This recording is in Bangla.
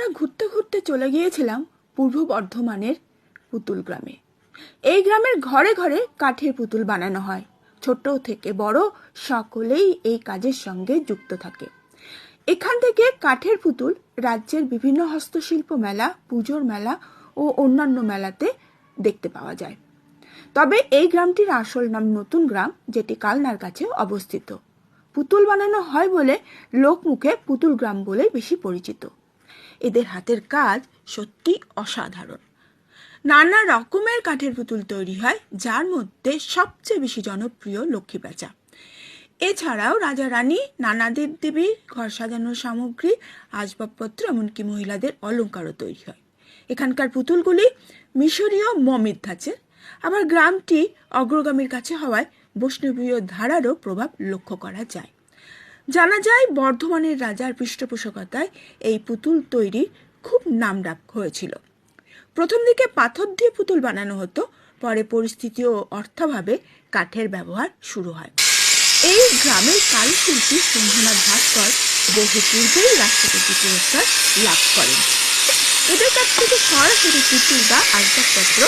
আমরা ঘুরতে ঘুরতে চলে গিয়েছিলাম পূর্ব বর্ধমানের পুতুল গ্রামে। এই গ্রামের ঘরে ঘরে কাঠের পুতুল বানানো হয়। ছোট থেকে বড় সকলেই এই কাজের সঙ্গে যুক্ত থাকে। এখান থেকে কাঠের পুতুল রাজ্যের বিভিন্ন হস্তশিল্প মেলা, পুজোর মেলা ও অন্যান্য মেলাতে দেখতে পাওয়া যায়। তবে এই গ্রামটির আসল নাম নতুন গ্রাম, যেটি কালনার কাছে অবস্থিত। পুতুল বানানো হয় বলে লোকমুখে পুতুল গ্রাম বলে বেশি পরিচিত। এদের হাতের কাজ সত্যি অসাধারণ। নানা রকমের কাঠের পুতুল তৈরি হয়, যার মধ্যে সবচেয়ে বেশি জনপ্রিয় লক্ষ্মী প্যাঁচা। এছাড়াও রাজা রানী, নানা দেব দেবীর ঘর সাজানোর সামগ্রী, আসবাবপত্র, এমনকি মহিলাদের অলংকারও তৈরি হয়। এখানকার পুতুলগুলি মিশরীয় মমিদ ধাঁচের। আবার গ্রামটি অগ্রগামীর কাছে হওয়ায় বৈষ্ণবীয় ধারারও প্রভাব লক্ষ্য করা যায়। জানা যায় বর্ধমানের রাজার পৃষ্ঠপোষকতায় এই পুতুল তৈরির খুব নাম ডাক হয়েছিল। প্রথম দিকে পাথর দিয়ে পুতুল বানানো হতো, পরে পরিস্থিতি ও অর্থাভাবে কাঠের ব্যবহার শুরু হয়। এই গ্রামের কারুশিল্পী সিংহনাথ ভাস্কর বহু পূর্বেই রাষ্ট্রপতি পুরস্কার লাভ করেন। এদের কাছ থেকে সরাসরি পুতুল বা আসবাবপত্র